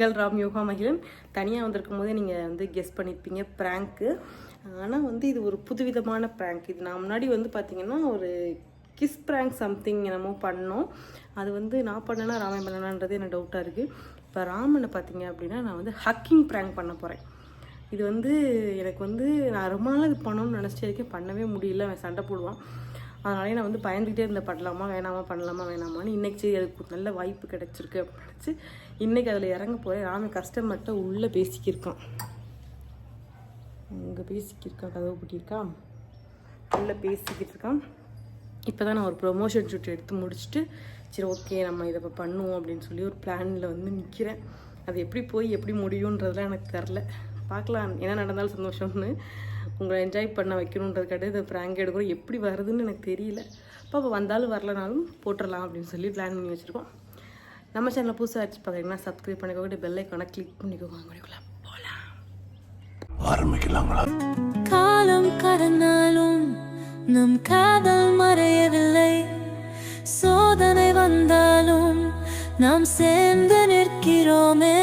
உங்கள் ராம் யோகா மகிழன் தனியாக வந்திருக்கும் போதே நீங்கள் வந்து கெஸ் பண்ணியிருப்பீங்க ப்ராங்க்கு ஆனால் வந்து இது ஒரு புதுவிதமான ப்ராங்க் இது நான் முன்னாடி வந்து பார்த்தீங்கன்னா ஒரு கிஸ் ப்ராங்க் சம்திங் என்னமோ பண்ணோம். அது வந்து நான் பண்ணனா ராமன் பண்ணனான்றது எனக்கு டவுட்டாக இருக்குது இப்போ ராமனை பார்த்தீங்க அப்படின்னா நான் வந்து ஹக்கிங் ப்ராங்க் பண்ண போகிறேன் இது வந்து எனக்கு வந்து நான் ரொம்ப நாள் இது பண்ணணும்னு நினச்சிட்டே இருக்கேன். பண்ணவே முடியல அவன் சண்டை போடுவான். அதனாலே நான் வந்து பயந்துக்கிட்டே இருந்த பண்ணலாமா வேணாமா பண்ணலாமா வேணாமான்னு. இன்றைக்கி சரி அதுக்கு நல்ல வாய்ப்பு கிடச்சிருக்கு அப்படின்னு நினச்சி இன்றைக்கி அதில் இறங்க போகிறேன் ராம கஸ்டமர்கிட்ட உள்ளே பேசிக்கிருக்கான். அங்கே பேசிக்கிருக்கான் கதவு பூட்டியிருக்கான் உள்ளே பேசிக்கிட்டு இருக்கான் இப்போ தான் நான் ஒரு ப்ரொமோஷன் ஷூட் எடுத்து முடிச்சுட்டு சரி ஓகே நம்ம இதை இப்போ பண்ணுவோம் அப்படின்னு சொல்லி ஒரு பிளானில் வந்து நிற்கிறேன் அது எப்படி போய் எப்படி முடியுன்றதுலாம் எனக்கு தெரில பார்க்கலாம் என்ன நடந்தாலும் சந்தோஷம்னு. உங்களை என்ஜாய் பண்ண வைக்கணுன்றதுக்காக இந்த ப்ராங்க் எடுக்கிறோம். எப்படி வருதுன்னு எனக்கு தெரியல. பாப்பா வந்தாலும் வரலனாலும் போட்டுடலாம் அப்படின்னு சொல்லி பிளான் பண்ணி வச்சுருக்கோம். நம்ம சேனலில் புதுசாக வச்சு பார்க்குறீங்கன்னா சப்ஸ்கிரைப் பண்ணிக்கோங்க. பெல் ஐக்கானை கிளிக் பண்ணிக்கோங்க. அப்படிக்குள்ள போகலாம் ஆரம்பிக்கலாங்களா? காலம் கடந்தாலும் நம் காதல் மறையவில்லை. சோதனை வந்தாலும் நாம் சேர்ந்து நிற்கிறோமே.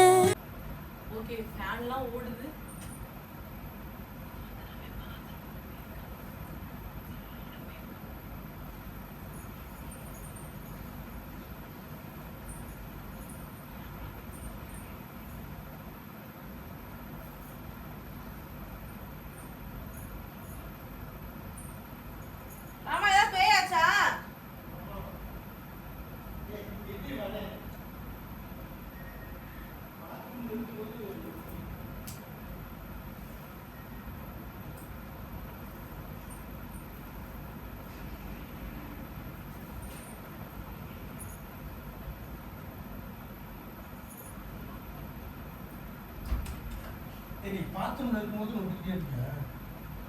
நீ பாத்ரூம்ல இருக்கும்போது நோண்டிக்கிட்டே இருக்க.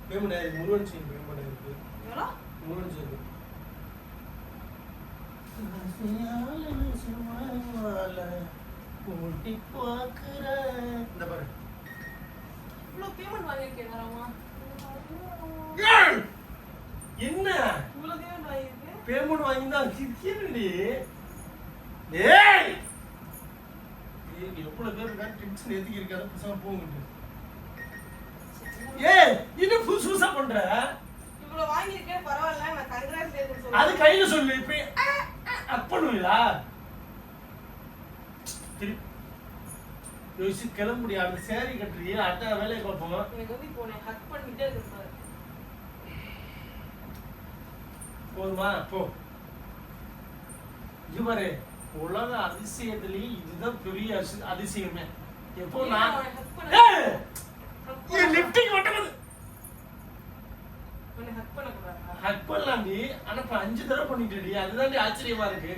பேமெண்ட் ஆயிருக்கு முருகன் செய்யும் பேமெண்ட் ஆயிருக்கு முருகன் செய்யும் ஊட்டி பார்க்கிற. இந்த பாரு. இவ்வளோ பேமெண்ட் வாங்கியிருக்கேன்! என்ன? இவ்வளோ பேமெண்ட் வாங்கியிருக்கேன் பேமெண்ட் வாங்கியிருந்தா சிரிக்கிறடி ஏய்! ஏய், எவ்வளவு பேர் இருக்கா டென்ஷன் எதுக்கு இருக்காத ஏய் இன்னும் புதுசு புதுசா பண்ற? இவ்வளோ வாங்கியிருக்கேன் பரவாயில்ல நான் கங்க்ராச்சுலேஷன் அது கையில சொல்லு இப்ப அப் பண்ணுவீங்களா? திருப்பி யோசிச்சு கிளம்புடி அந்த சேரி கட்டுறியே அட்டை வேலையை பார்ப்போம்? எனக்கு வந்து இப்போ ஹக் பண்ணிட்டே இருக்கு போதுமா? போ. இது பாரு உலக அதிசயத்திலேயே இதுதான் பெரிய அதிசயமே. எப்போ நான் அவனை hug பண்ண- ஏய்! hug இது பண்ண- லிப்டிக் ஒட்டது உன்னை hug பண்ணக்கூடாதா? பண்ணலாம்டி ஆனா இப்ப அஞ்சு தடவை பண்ணிட்டடி. அதுதான்டி ஆச்சரியமா இருக்கு.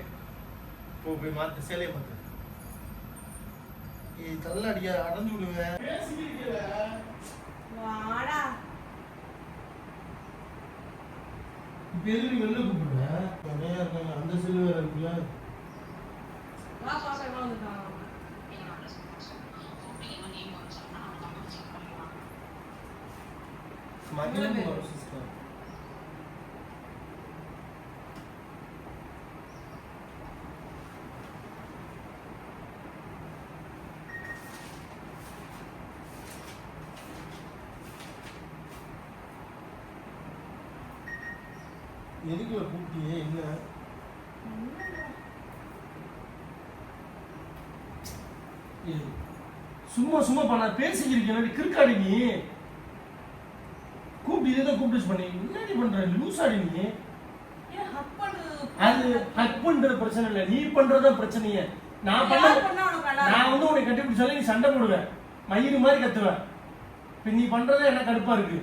போ போய் மாத்து சேலையை மாத்து. ஏய் தள்ள அடியா அடைஞ்சு விடுவேன் வாடா. இப்ப நீ வெளில கூப்பிடுற? நிறையா இருக்காங்க. அந்த செல்லு வேற இருக்குல்ல. வா பாப்பா, இவன் வந்துட்டான். மகிழன் வரும் சிஸ்டர் எதுக்குள்ள கூப்பிட்டியே என்ன ஏய், சும்மா சும்மா பண்ண பேசிக்கிறீங்க கிறுக்காடி நீ. கூப்பிட்டு இதை கூப்பிட்டு பண்ணி. என்னடி பண்ற? லூசாடி நீ. ஏன் hug பண்றது? அது ஹக் பண்றது பிரச்சனை இல்ல. நீ பண்றதுதான் பிரச்சனையே. நான் பண்ண உனக்கு நான்? வந்து உன்னை கட்டி சொல்லி நீ சண்டை போடுவேன். மயிறு மாதிரி கத்துவேன். இப்ப நீ பண்றதே என்ன கடுப்பா இருக்கு?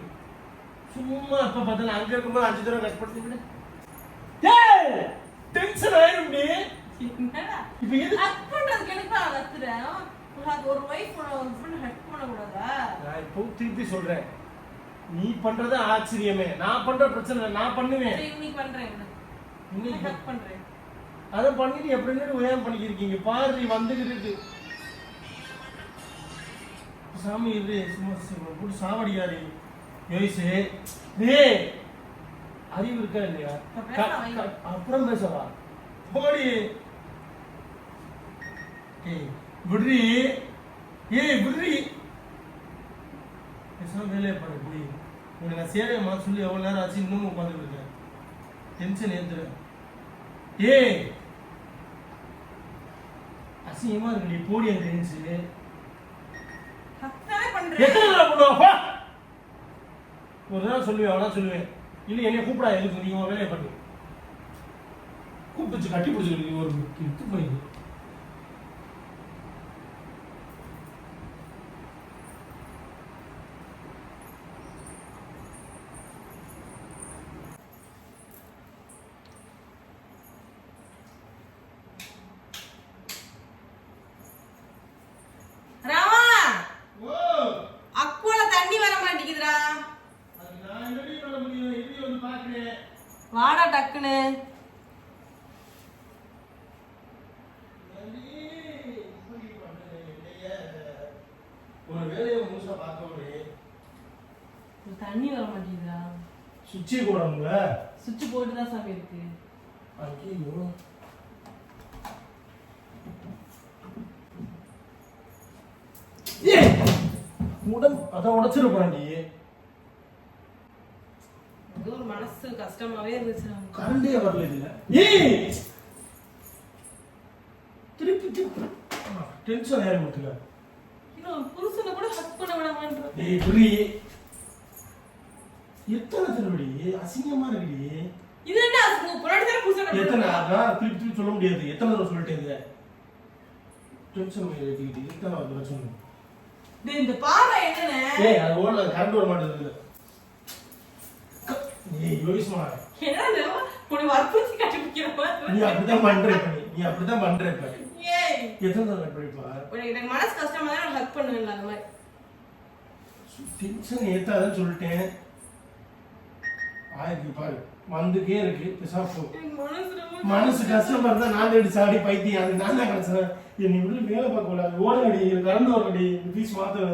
சும்மா இப்ப பார்த்தா அங்க இருக்கும்போது அஞ்சு தடவை கஷ்டப்படுத்தி ஏய் டென்ஷன் ஆயிரும் நீ? இப்ப எது hug பண்றதுக்கு எதுக்குடா கத்துற? உனக்கு ஒரு wife, ஒரு husband hug பண்ணக்கூடாதா? நான் இப்போ திருப்பி சொல்றேன். நீ பண்றது ஆச்சரியமே. நான் பண்ற பிரச்சனை நான் பண்ணுவேன். இன்னைக்கு பண்றேன். இன்னைக்கு hug பண்றேன். அதை பண்ணிட்டு எப்படின்னு உயரம் பண்ணிக்கிருக்கீங்க? பாரு வந்துகிட்டு இருக்கு. சாமி இது சும்மா போட்டு சாவடிக்காரு யோசிச்சு டேய் அறிவு இருக்கா இல்லையா? அப்புறம் பேசவா? போடி விடுறி ஏய் விடுறி. பேசாம வேலையை பாரு போய் உனக்கு நான் சேவையை மாற்ற சொல்லி எவ்வளோ நேரம் ஆச்சு இன்னமும் உட்காந்துட்டு இருக்கேன். டென்ஷன் ஏத்துறேன் ஏய். அசிங்கமா இருக்கு நீ போடி அந்த டென்ஷன் அதானே பண்றேன். எத்தனை தடவை பண்ணுவா ஒரு தடவை சொல்லுவேன் அவ்வளோ சொல்லுவேன். இல்லை என்னைய கூப்பிடா எதுக்கு? நீங்க உன் வேலையை பண்ணு கூப்பிட்டு கட்டி பிடிச்சிருக்கு ஒரு இது போய் ராமா ஓ அக்குல தண்ணி வர மாட்டேங்குதுடா அது நான் என்னடி பண்ண முடியும் எப்படி வந்து பார்க்குறேன் வாடா பார்க்கவே தண்ணி வர மாட்டேங்குதுடா. சுவிட்சே கூடாதுங்கள சுவிட்ச் போட்டு தான் சாமி இருக்கு. ஐயோ ஏய் உடம் அதான் உடைச்சிட போறாண்டி அது ஒரு மனசு கஷ்டமாவே இருந்துச்சு. கரண்டே வரல இதுல. ஏய்! திருப்பி திருப்பி. டென்ஷன் ஆயிரம் மட்டுங்க இன்னும் புருஷனை கூட ஹக் பண்ண விட மாட்டேன் ஏய் புரி. எத்தனை திருவடி அசிங்கமா இருக்குடி. இது என்ன அது புராடி தானே புருஷனை எத்தனை? அதான் திருப்பி திருப்பி சொல்ல முடியாது. எத்தனை தடவை சொல்லிட்டேங்க டென்ஷன் ஏற்றிக்கிட்டு எத்தனை தடவை சொல்லு டேய், இந்த பாறை என்னன்னு? ஏய் அது ஓடல கரண்ட் வர மாட்டேங்குது. ஏய் யோகிஸ்மா என்ன உன்னை வற்புறுத்தி கண்டுபிடிக்கிற நீ மாதிரி அப்படிதான் பண்ற இப்ப நீ. நீ அப்படிதான் பண்ற இப்ப ஏய். எத்தனை தடவை உனக்கு எனக்கு மனசு கஷ்டமா தான் ஹக் பண்ணுவேன் அந்த மாதிரி. டென்ஷன் ஏத்தாதன்னு சொல்லிட்டேன். ஆயிருக்கு பாரு. வந்துக்கே இருக்கு. பேசாம போ. எனக்கு மனசு கஷ்டமா இருந்தா நான் அடி சாடி பைத்தியம். அது நான் தான் கிடைச்சேன் நீ விட்டு வேலை பார்க்க கூடாது ஓடடி கரண்ட் வரடி ப்ளீஸ் மாத்த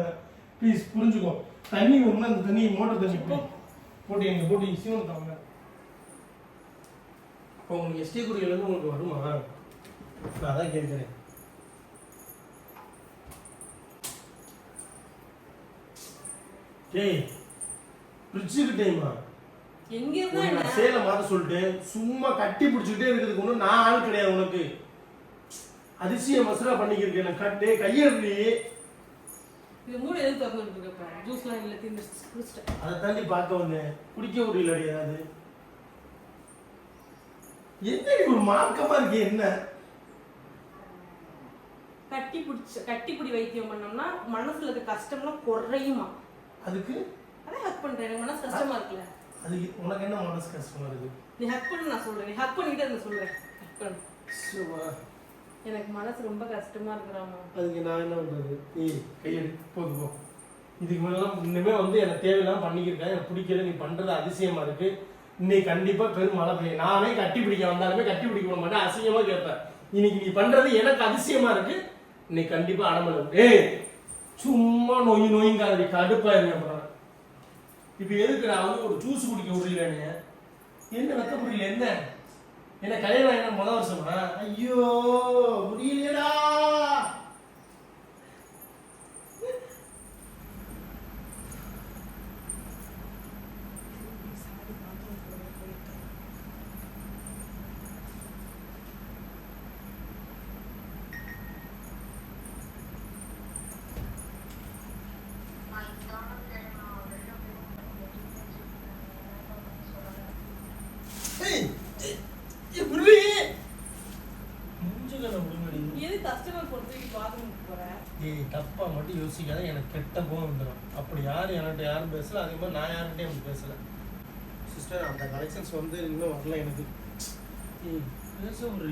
ப்ளீஸ் புரிஞ்சுக்கோ. தண்ணி வரும்னா அந்த தண்ணி மோட்டர் தண்ணி போட்டு எங்க போட்டு சிவன் தாங்க இப்போ உங்களுக்கு எஸ்டி குறியிலேருந்து உங்களுக்கு வருமா நான் அதான் கேட்குறேன். டேய் ஃப்ரிட்ஜுக்கு டைமா நான் சேலை மாத்த சொல்லிட்டு சும்மா கட்டி பிடிச்சிக்கிட்டே இருக்கிறதுக்கு ஒன்றும் நான் ஆள் கிடையாது உனக்கு. அதிசய மசரா பண்ணிக்கிருக்கேன். நான் கட்டு கையெழுதி இது மூணு எதுவும் திறந்துட்டு இருக்கப்ப ஜூஸ்லாம் இல்லை தீர்ந்து குடிச்சிட்டேன். அதை தாண்டி பார்க்க வந்தேன். குடிக்க முடியல ஏதாவது. என்ன ஒரு மார்க்கமா இருக்கு என்ன? கட்டி பிடிச்ச கட்டி பிடி வைத்தியம் பண்ணோம்னா மனசுல இருக்க கஷ்டம்லாம் குறையுமா? அதுக்கு? அதான் ஹக் பண்றேன். எனக்கு மனசு கஷ்டமா இருக்குல்ல. அது உனக்கு என்ன மனசு கஷ்டமா இருக்கு நீ ஹக் பண்ணு நான் சொல்றேன். நீ ஹக் பண்ணிட்டு நான் சொல்றேன். ஹக் பண்ணு. எனக்கு மனசு ரொம்ப கஷ்டமா இருக்கிறாமா அதுக்கு நான் என்ன பண்றது? ஏய் கையெடு போது போ. இதுக்கு மேலாம் இனிமே வந்து எனக்கு தேவையில்லாம பண்ணிக்கிருக்கேன். எனக்கு பிடிக்கல நீ பண்றது அதிசயமா இருக்கு. இன்னைக்கு கண்டிப்பா பெரும் மழை பெய்யும் நானே கட்டி பிடிக்க வந்தாலுமே கட்டி பிடிக்க விட மாட்டேன். அசிங்கமா கேட்பேன். இன்னைக்கு நீ பண்றது எனக்கு அதிசயமா இருக்கு. இன்னைக்கு கண்டிப்பா அடமலை ஏய் சும்மா நொய் நொய்ங்காதடி கடுப்பா இருங்க அப்புறம் இப்ப எதுக்கு நான் வந்து ஒரு ஜூஸ் குடிக்க விடுறீங்க என்ன வெக்க புரியல என்ன? என்ன கல்யாணம் என்ன முதல் வருஷமா? ஐயோ முடியலடா ஏய் ஏய், ஏய், விடுறி. மூஞ்சில நான் விடுங்கடி. எது கஸ்டமர் பொறுத்தவரைக்கும் பாத்ரூம் போறேன் ஏய் மட்டும் யோசிக்காத எனக்கு கெட்ட கோவம் வந்துடும் அப்படி யார் என்கிட்ட யாரும் பேசல அதே மாதிரி நான் யார்கிட்டயும் அப்படி பேசல. சிஸ்டர் அந்த கலெக்ஷன்ஸ் வந்து இன்னும் வரல எனக்கு. பேச ஒரு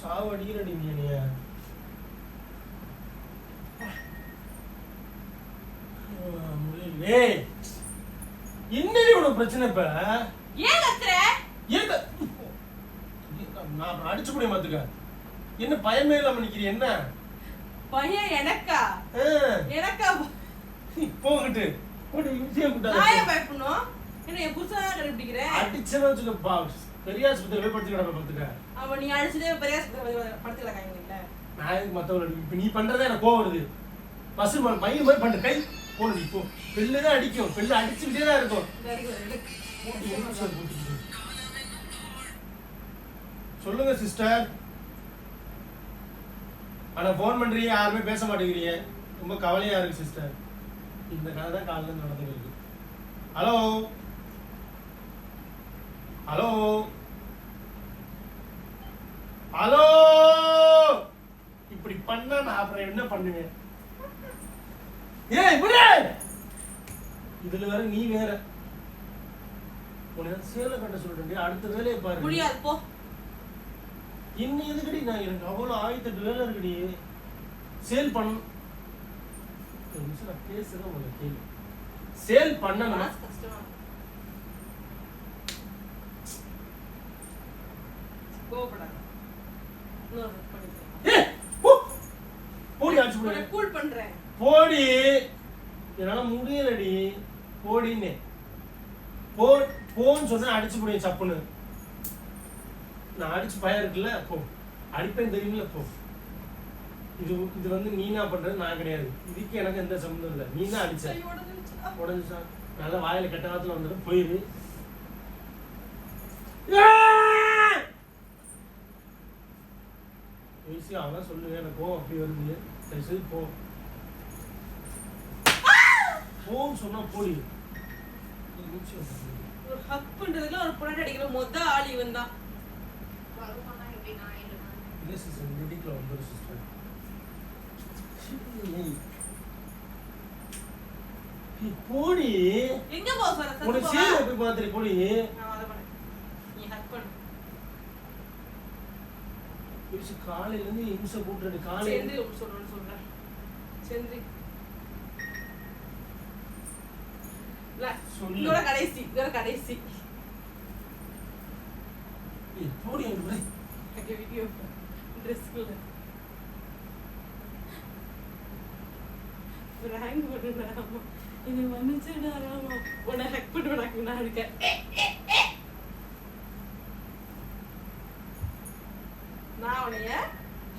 சாவு அடிக்கிறடி நீ. ஏய் என்னடி உனக்கு பிரச்சனை இப்ப? ஏன் கத்துற? ஏன் த- நான் அடிச்சு முடிய மாத்துக்க என்ன பயமே இல்லாம நிக்கிற என்ன? பையன் எனக்கா. எனக்கா? போகிட்டு போட்டு நான் ஏன் பயப்படணும். என்ன என் புருஷனா கண்டுபிடிக்கிறேன் அடிச்சேன்னு வச்சுக்க பா. பெரிய ஆஸ்பத்திரி போய் படுத்து கிடப்ப பார்த்துக்க. அவன் நீ அடிச்சதே பெரிய படுத்துக்கலாம் காய்ங்கள நான் எதுக்கு மத்தவங்க இப்ப நீ பண்றதே எனக்கு கோவம் வருது. பசு மயில் மாதிரி பண்ற கை போனடி போ. பெல்லு தான் அடிக்கும். பெல்லு அடிச்சுக்கிட்டே தான் இருக்கும். சொல்லுங்க சிஸ்டர் ஆனால் ஃபோன் பண்ணுறீங்க யாருமே பேச மாட்டேங்கிறீங்க. ரொம்ப கவலையாக இருக்குது சிஸ்டர் இந்த கதை தான் காலையில் நடந்துருக்கு ஹலோ ஹலோ ஹலோ இப்படி பண்ணா நான் அப்புறம் என்ன பண்ணுவேன்? ஏய் இப்படி இதுல வேற நீ வேற. உனக்கு சேலை கட்ட சொல்றேன் அடுத்த வேலையை பாரு. முடியாது போ. இன்னும் எதுக்கடி நான் எனக்கு அவ்வளோ ஆயிரத்தெட்டு வேலை இருக்குடி? சேல் பண்ண ஒரு நிமிஷம் நான் பேசுறேன் உங்களுக்கு கேள்வி சேல் பண்ணணும். போடி அடிச்சு போடு cool பண்றேன். போடி. என்னால முடியலடி. போடின்னு. போ போன்னு சொன்னா அடிச்சு போடுவேன் சப்புன்னு. நான் அடிச்சு பயம் இருக்குல்ல போ. அடிப்பேன் தெரியுமில்ல போ. இது இது வந்து நீனா பண்றது நான் கிடையாது. இதுக்கு எனக்கு எந்த சம்மந்தம் இல்லை. நீ தான் அடிச்ச. உடஞ்சுச்சா நல்லா வாயில கெட்ட காலத்துல வந்துடும் போயிரு. ஈஸியா அவன் சொல்லுவேன் எனக்கு போ அப்படி வருது. சரி போ. போன்னு சொன்னா போடி. ஒரு நிமிஷம் இரு. ஒரு பொண்டாட்டி அடிக்கிற மொத ஆள் இவன் தான் இல்ல சிஸ்டர் வந்துடும் போடி எங்க உனக்கு போடி நீ ஹக் பண்ணு. காலையில இருந்து இம்சை கூட்டுறது காலையில சொல்றேன்னு சொல்றேன். செந்தில். இல்ல, சொல்லு. இதோட கடைசி இதோட கடைசி. ஏய், போடி அங்க போய் அங்கே வீடியோ ட்ரெஸ்க்குள்ள பிராங்க் பண்ணுறாமா என்னை மன்னிச்சுடாராமா உன்னை ஹக் பண்ணுறாங்க நான் இருக்கேன். நான்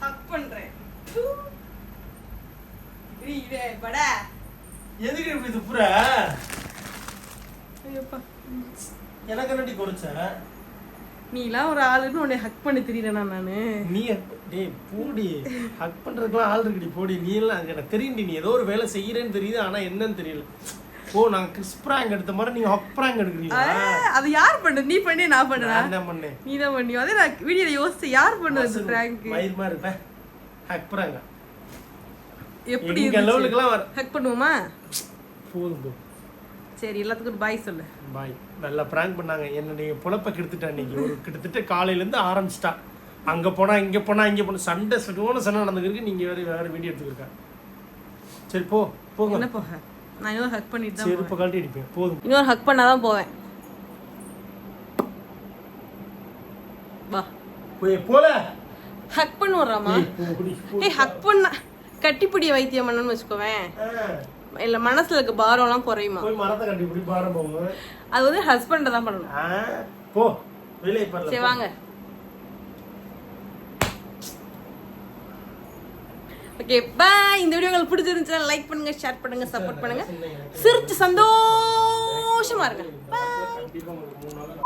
ஹக் பண்றேன். படா. எதுக்கு இப்படி துப்புற? எனக்கு என்னடி குறைச்ச? நீலாம் ஒரு ஆளுன்னு உன்னை ஹக் பண்ணி தெரியலனா நானு? நீ டேய் போடி. ஹக் பண்றதுக்குலாம் ஆள் இருக்குடி போடி. நீ எல்லாம் அங்க எனக்கு தெரியும்டி. நீ ஏதோ ஒரு வேலை செய்யறேன்னு தெரியுது ஆனா என்னன்னு தெரியல. ஓ நாங்க கிறிஸ் பிராங்க் எடுத்த மாதிரி நீங்க ஹக் பிராங்க் ஆ, எடுக்கிறீங்களா அது யார் பண்ணது நீ பண்ணி நான் பண்ணனா நான் பண்ணேன். நீ தான் பண்ணி. அதே நான் வீடியோல யோசிச்சு யார் பண்ணது பிராங்க் மயிர் மாதிரி இருப்பேன். ஹக் பிராங்க எப்படி எங்க லெவலுக்குலாம் ஹக் பண்ணுவோமா? போதும் போ. சரி எல்லாத்துக்கும் பாய் சொல்லு. பாய் நல்லா ப்ராங்க் பண்ணாங்க. என்ன நீங்க புழப்ப கெடுத்துட்டா இன்னைக்கு ஒரு கிட்டத்தட்ட காலையில இருந்து ஆரம்பிச்சிட்டா. அங்க போனா இங்க போனா இங்க போனா. சண்டை சட்டோன சண்டை நடந்துருக்கு நீங்க வேற வேற வீடியோ எடுத்துருக்கா சரி போ போங்க. என்ன போக நான் இன்னொரு ஹக் பண்ணிட்டு தான் செருப்பு கழட்டி அடிப்பேன். போதும். இன்னொரு ஹக் பண்ணாதான் போவேன். வா. போய் போல. ஹக் பண்ணுவோம்ராமா ஏய், ஹக் பண்ண. கட்டிப்பிடி வைத்தியம் பண்ணணும்னு வச்சுக்கோவேன். இல்ல மனசுல இருக்க பாரம்லாம் குறையுமா? போய் மரத்தை கட்டி பிடி பாரம் போங்க. அது வந்து ஹஸ்பண்ட் தான் பண்ணணும். ஆ, போ. வெளியே சரி பண்ணல வாங்க. ஓகே பாய் இந்த வீடியோ உங்களுக்கு பிடிச்சிருந்துச்சுன்னா லைக் பண்ணுங்க ஷேர் பண்ணுங்க சப்போர்ட் பண்ணுங்க. சிரிச்சு சந்தோஷமா இருங்க. கண்டிப்பா உங்களுக்கு மூணு நாள்